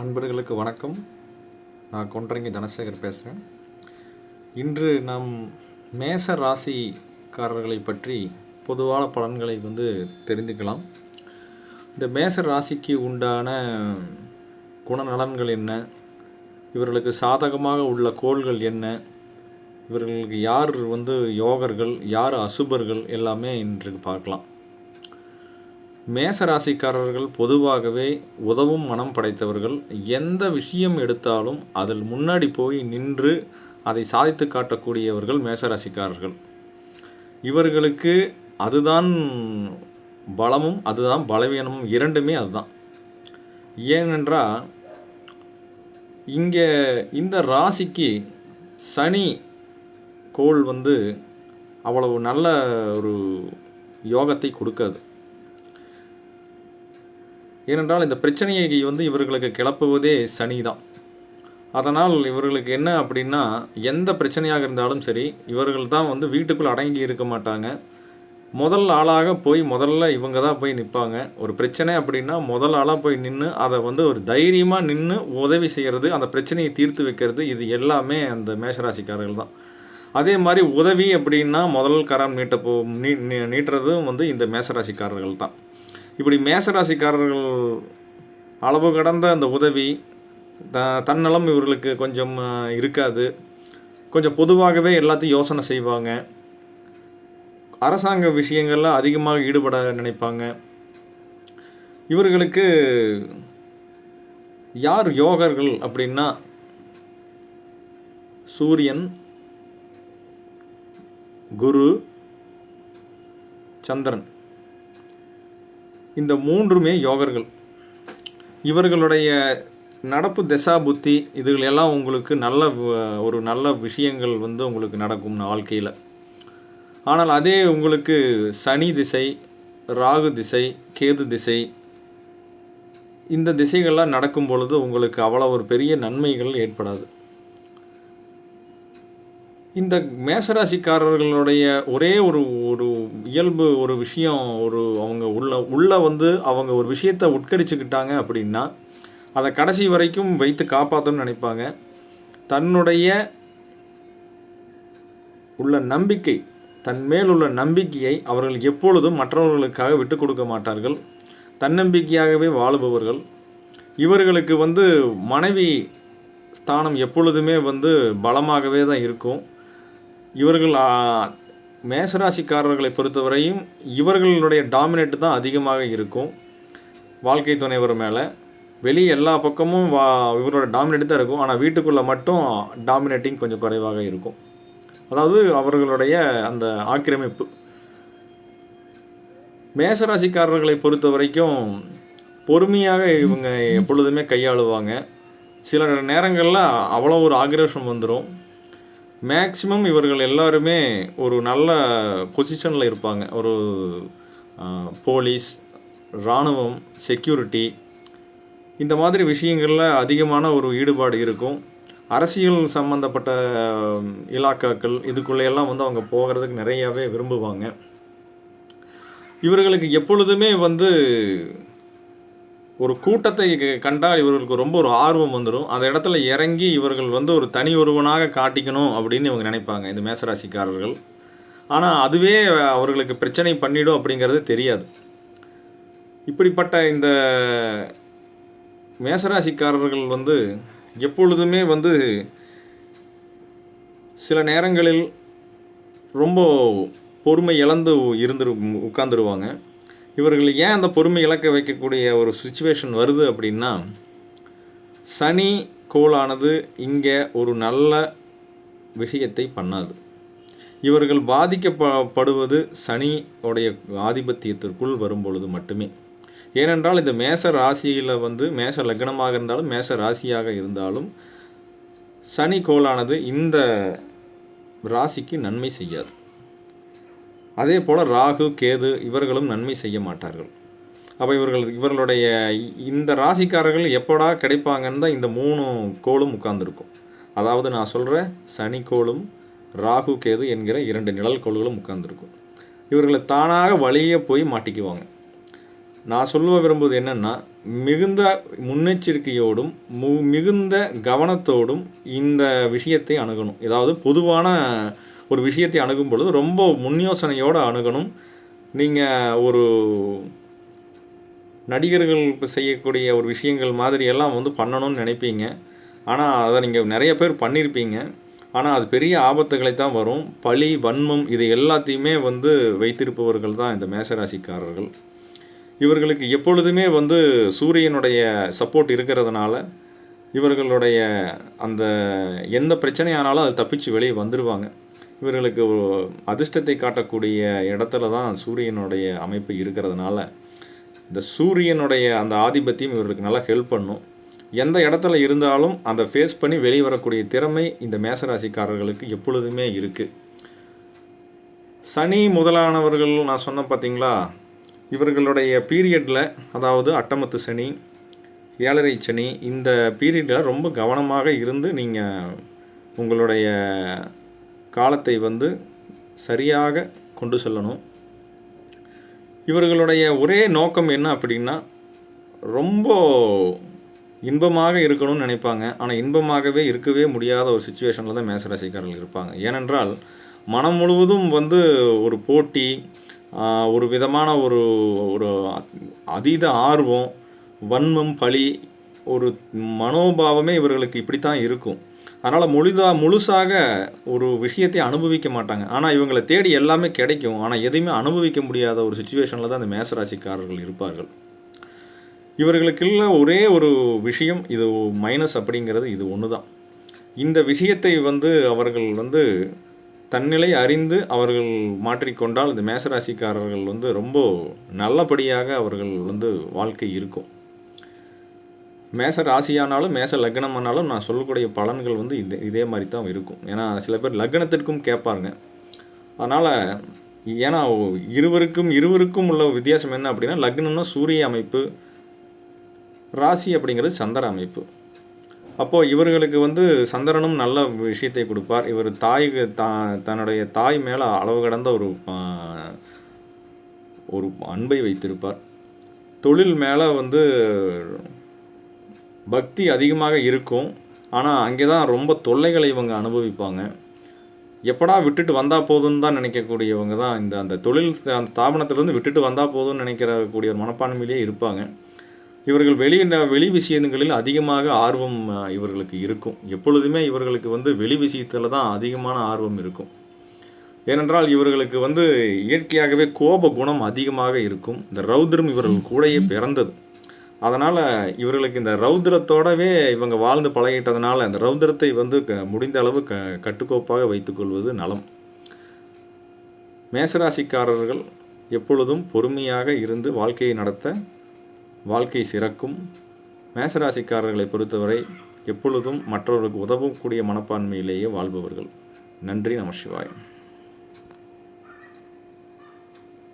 அன்பர்களுக்கு வணக்கம். நான் கொன்றங்கி தனசேகர் பேசுகிறேன் இன்று நாம் மேச ராசிக்காரர்களை பற்றி பொதுவான பலன்களை வந்து தெரிந்துக்கலாம். இந்த மேச ராசிக்கு உண்டான குணநலன்கள் என்ன? இவர்களுக்கு சாதகமாக உள்ள கோள்கள் என்ன? இவர்களுக்கு யார் வந்து யோகர்கள் யார் அசுபர்கள்? எல்லாமே இன்றைக்கு பார்க்கலாம். மேச ராசிக்காரர்கள் பொதுவாகவே உதவும் மனம் படைத்தவர்கள். எந்த விஷயம் எடுத்தாலும் அதில் முன்னாடி போய் நின்று அதை சாதித்து காட்டக்கூடியவர்கள் மேசராசிக்காரர்கள். இவர்களுக்கு அதுதான் பலமும் அதுதான் பலவீனமும் இரண்டுமே அதுதான். ஏனென்றால் இங்கே இந்த ராசிக்கு சனி கோள் வந்து அவ்வளவு நல்ல ஒரு யோகத்தை கொடுக்காது. ஏனென்றால் இந்த பிரச்சனையை வந்து இவர்களுக்கு கிளப்புவதே சனி தான் அதனால் இவர்களுக்கு என்ன அப்படின்னா எந்த பிரச்சனையாக இருந்தாலும் சரி இவர்கள் தான் வந்து வீட்டுக்குள் அடங்கி இருக்க மாட்டாங்க. முதல் ஆளாக போய் முதல்ல இவங்க தான் போய் நிற்பாங்க. ஒரு பிரச்சனை அப்படின்னா முதல் ஆளாக போய் நின்று அதை வந்து ஒரு தைரியமாக நின்று உதவி செய்கிறது அந்த பிரச்சனையை தீர்த்து வைக்கிறது இது எல்லாமே அந்த மேஷராசிக்காரர்கள் தான். அதே மாதிரி உதவி அப்படின்னா முதல் கரம் நீட்ட போ நீ நீ- நீட்டுறதும் வந்து இந்த மேசராசிக்காரர்கள் தான். இப்படி மேசராசிக்காரர்கள் அளவு கடந்த அந்த உதவி த தன்னலம் இவர்களுக்கு கொஞ்சம் இருக்காது. கொஞ்சம் பொதுவாகவே எல்லாத்தையும் யோசனை செய்வாங்க. அரசாங்க விஷயங்கள்ல அதிகமாக ஈடுபட நினைப்பாங்க. இவர்களுக்கு யார் யோகர்கள் அப்படின்னா சூரியன் குரு சந்திரன். இந்த மூன்றுமே யோகர்கள். இவர்களுடைய நடப்பு தசா புத்தி இதுகள் எல்லாம் உங்களுக்கு நல்ல ஒரு நல்ல விஷயங்கள் வந்து உங்களுக்கு நடக்கும் வாழ்க்கையில். ஆனால் அதே உங்களுக்கு சனி திசை ராகு திசை கேது திசை இந்த திசைகள்லாம் நடக்கும் பொழுது உங்களுக்கு அவ்வளோ ஒரு பெரிய நன்மைகள் ஏற்படாது. இந்த மேசராசிக்காரர்களுடைய ஒரே ஒரு ஒரு இயல்பு ஒரு விஷயம் ஒரு அவங்க உள்ள உள்ள வந்து அவங்க ஒரு விஷயத்தை உட்கரிச்சுக்கிட்டாங்க அப்படின்னா அதை கடைசி வரைக்கும் வைத்து காப்பாற்றணும்னு நினைப்பாங்க. தன்னுடைய உள்ள நம்பிக்கை தன் மேல் உள்ள நம்பிக்கையை அவர்கள் எப்பொழுதும் மற்றவர்களுக்காக விட்டு கொடுக்க மாட்டார்கள். தன்னம்பிக்கையாகவே வாழுபவர்கள். இவர்களுக்கு வந்து மனைவி ஸ்தானம் எப்பொழுதுமே வந்து பலமாகவே தான் இருக்கும். இவர்கள் மேசராசிக்காரர்களை பொறுத்தவரையும் இவர்களுடைய டாமினேட் தான் அதிகமாக இருக்கும். வாழ்க்கை துணைவர் மேலே. வெளியே எல்லா பக்கமும் வா இவரோட டாமினேட் தான் இருக்கும். ஆனால் வீட்டுக்குள்ளே மட்டும் டாமினேட்டிங் கொஞ்சம் குறைவாக இருக்கும். அதாவது அவர்களுடைய அந்த ஆக்கிரமிப்பு. மேசராசிக்காரர்களை பொறுத்த வரைக்கும் பொறுமையாக இவங்க எப்பொழுதுமே கையாளுவாங்க. சில நேரங்களில் அவ்வளோ ஒரு ஆக்ரோஷம் வந்துடும் மேக்சிமம் இவர்கள் எல்லாருமே ஒரு நல்ல பொசிஷனில் இருப்பாங்க. ஒரு போலீஸ் இராணுவம் செக்யூரிட்டி இந்த மாதிரி விஷயங்களில் அதிகமான ஒரு ஈடுபாடு இருக்கும். அரசியல் சம்பந்தப்பட்ட இலாக்காக்கள் இதுக்குள்ளேயெல்லாம் வந்து அவங்க போகிறதுக்கு நிறையாவே விரும்புவாங்க. இவர்களுக்கு எப்பொழுதுமே வந்து ஒரு கூட்டத்தை க- கண்டால் இவர்களுக்கு ரொம்ப ஒரு ஆர்வம் வந்துடும் அந்த இடத்துல இறங்கி இவர்கள் வந்து ஒரு தனி ஒருவனாக காட்டிக்கணும் அப்படின்னு இவங்க நினைப்பாங்க இந்த மேசராசிக்காரர்கள். ஆனால் அதுவே அவர்களுக்கு பிரச்சனை பண்ணிடும் அப்படிங்கிறது தெரியாது. இப்படிப்பட்ட இந்த மேசராசிக்காரர்கள் வந்து எப்பொழுதுமே வந்து சில நேரங்களில் ரொம்ப பொறுமை இழந்து இருந்து உட்கார்ந்துருவாங்க. இவர்கள் ஏன் அந்த பொறுமை இழக்க வைக்கக்கூடிய ஒரு சுச்சுவேஷன் வருது அப்படின்னா சனி கோளானது இங்கே ஒரு நல்ல விஷயத்தை பண்ணாது. இவர்கள் பாதிக்கப்படுவது சனியோடைய ஆதிபத்தியத்திற்குள் வரும்பொழுது மட்டுமே. ஏனென்றால் இந்த மேச ராசியில் வந்து மேச லக்னமாக இருந்தாலும் மேச ராசியாக இருந்தாலும் சனி கோளானது இந்த ராசிக்கு நன்மை செய்யாது. அதே போல் ராகு கேது இவர்களும் நன்மை செய்ய மாட்டார்கள். அப்போ இவர்கள் இவர்களுடைய இந்த ராசிக்காரர்கள் எப்படா கிடைப்பாங்கன்னு தான் இந்த மூணு கோளும் உட்கார்ந்துருக்கும். அதாவது நான் சொல்கிற சனி கோளும் ராகு கேது என்கிற இரண்டு நிழல் கோள்களும் உட்கார்ந்துருக்கும். இவர்களை தானாக வழியே போய் மாட்டிக்குவாங்க. நான் சொல்ல விரும்புவது என்னென்னா மிகுந்த முன்னெச்சரிக்கையோடும் மு மிகுந்த கவனத்தோடும் இந்த விஷயத்தை அணுகணும். ஏதாவது பொதுவான ஒரு விஷயத்தை அணுகும் பொழுது ரொம்ப முன்யோசனையோடு அணுகணும். நீங்கள் ஒரு நடிகர்கள் இப்போ செய்யக்கூடிய ஒரு விஷயங்கள் மாதிரி எல்லாம் வந்து பண்ணணும்னு நினைப்பீங்க. ஆனால் அதை நீங்கள் நிறைய பேர் பண்ணியிருப்பீங்க ஆனால் அது பெரிய ஆபத்துகளை தான் வரும். பழி வன்மம் இது எல்லாத்தையுமே வந்து வைத்திருப்பவர்கள் தான் இந்த மேசராசிக்காரர்கள் இவர்களுக்கு எப்பொழுதுமே வந்து சூரியனுடைய சப்போர்ட் இருக்கிறதுனால இவர்களுடைய அந்த எந்த பிரச்சனையானாலும் அது தப்பிச்சு வெளியே வந்துடுவாங்க இவர்களுக்கு அதிர்ஷ்டத்தை காட்டக்கூடிய இடத்துல தான் சூரியனுடைய அமைப்பு இருக்கிறதுனால இந்த சூரியனுடைய அந்த ஆதிபத்தியம் இவர்களுக்கு நல்லா ஹெல்ப் பண்ணும். எந்த இடத்துல இருந்தாலும் அந்த ஃபேஸ் பண்ணி வெளியே வரக்கூடிய திறமை இந்த மேசராசிக்காரர்களுக்கு எப்பொழுதுமே இருக்குது சனி முதலானவர்கள் நான் சொன்ன பார்த்தீங்களா இவர்களுடைய பீரியடில் அதாவது அட்டமத்து சனி ஏழரை சனி இந்த பீரியடில் ரொம்ப கவனமாக இருந்து நீங்கள் உங்களுடைய காலத்தை வந்து சரியாக கொண்டு செல்லணும். இவர்களுடைய ஒரே நோக்கம் என்ன அப்படின்னா ரொம்ப இன்பமாக இருக்கணும்னு நினைப்பாங்க. ஆனால் இன்பமாகவே இருக்கவே முடியாத ஒரு சுச்சுவேஷனில் தான் மேசராசிக்காரர்கள் இருப்பாங்க. ஏனென்றால் மனம் முழுவதும் வந்து ஒரு போட்டி ஒரு விதமான ஒரு ஒரு அதீத ஆர்வம் வன்மம் பழி ஒரு மனோபாவமே இவர்களுக்கு இப்படித்தான் இருக்கும். அதனால் முழுதா முழுசாக ஒரு விஷயத்தை அனுபவிக்க மாட்டாங்க. ஆனால் இவங்களை தேடி எல்லாமே கிடைக்கும். ஆனால் எதையுமே அனுபவிக்க முடியாத ஒரு சுச்சுவேஷனில் தான் அந்த மேசராசிக்காரர்கள் இருப்பார்கள். இவர்களுக்குள்ள ஒரே ஒரு விஷயம் இது மைனஸ் அப்படிங்கிறது இது ஒன்று தான் இந்த விஷயத்தை வந்து அவர்கள் வந்து தன்னிலை அறிந்து அவர்கள் மாற்றிக்கொண்டால் இந்த மேசராசிக்காரர்கள் வந்து ரொம்ப நல்லபடியாக அவர்கள் வந்து வாழ்க்கை இருக்கும். மேச ராசியானாலும் மேச லக்னமானாலும் நான் சொல்லக்கூடிய பலன்கள் வந்து இதே இதே மாதிரி தான் இருக்கும். ஏன்னா சில பேர் லக்னத்திற்கும் கேட்பாருங்க. அதனால் ஏன்னா இருவருக்கும் இருவருக்கும் உள்ள வித்தியாசம் என்ன அப்படின்னா லக்னம்னா சூரிய அமைப்பு ராசி அப்படிங்கிறது சந்திர அமைப்பு. அப்போது இவர்களுக்கு வந்து சந்திரனும் நல்ல விஷயத்தை கொடுப்பார். இவர் தாய்க்கு தா தன்னுடைய தாய் மேலே அளவு கடந்த ஒரு ஒரு அன்பை வைத்திருப்பார். தொழில் மேலே வந்து பக்தி அதிகமாக இருக்கும். ஆனால் அங்கே தான் ரொம்ப தொல்லைகளை இவங்க அனுபவிப்பாங்க. எப்படா விட்டுட்டு வந்தால் போதும்னு தான் நினைக்கக்கூடியவங்க தான் இந்த அந்த தொழில் அந்த ஸ்தாபனத்திலேருந்து விட்டுட்டு வந்தால் போதும்னு நினைக்கிறக்கூடிய ஒரு மனப்பான்மையிலே இருப்பாங்க. இவர்கள் வெளி வெளி விஷயங்களில் அதிகமாக ஆர்வம் இவர்களுக்கு இருக்கும். எப்பொழுதுமே இவர்களுக்கு வந்து வெளி விஷயத்தில் தான் அதிகமான ஆர்வம் இருக்கும். ஏனென்றால் இவர்களுக்கு வந்து இயற்கையாகவே கோப குணம் அதிகமாக இருக்கும். இந்த ரௌத்ரம் இவர்கள் கூடையே பிறந்தது. அதனால் இவர்களுக்கு இந்த ரௌத்ரத்தோடவே இவங்க வாழ்ந்து பழகிட்டதுனால அந்த ரௌத்ரத்தை வந்து க முடிந்த அளவு க கட்டுக்கோப்பாக வைத்துக்கொள்வது நலம். மேசராசிக்காரர்கள் எப்பொழுதும் பொறுமையாக இருந்து வாழ்க்கையை நடத்த வாழ்க்கை சிறக்கும். மேசராசிக்காரர்களை பொறுத்தவரை எப்பொழுதும் மற்றவர்களுக்கு உதவக்கூடிய மனப்பான்மையிலேயே வாழ்பவர்கள். நன்றி நம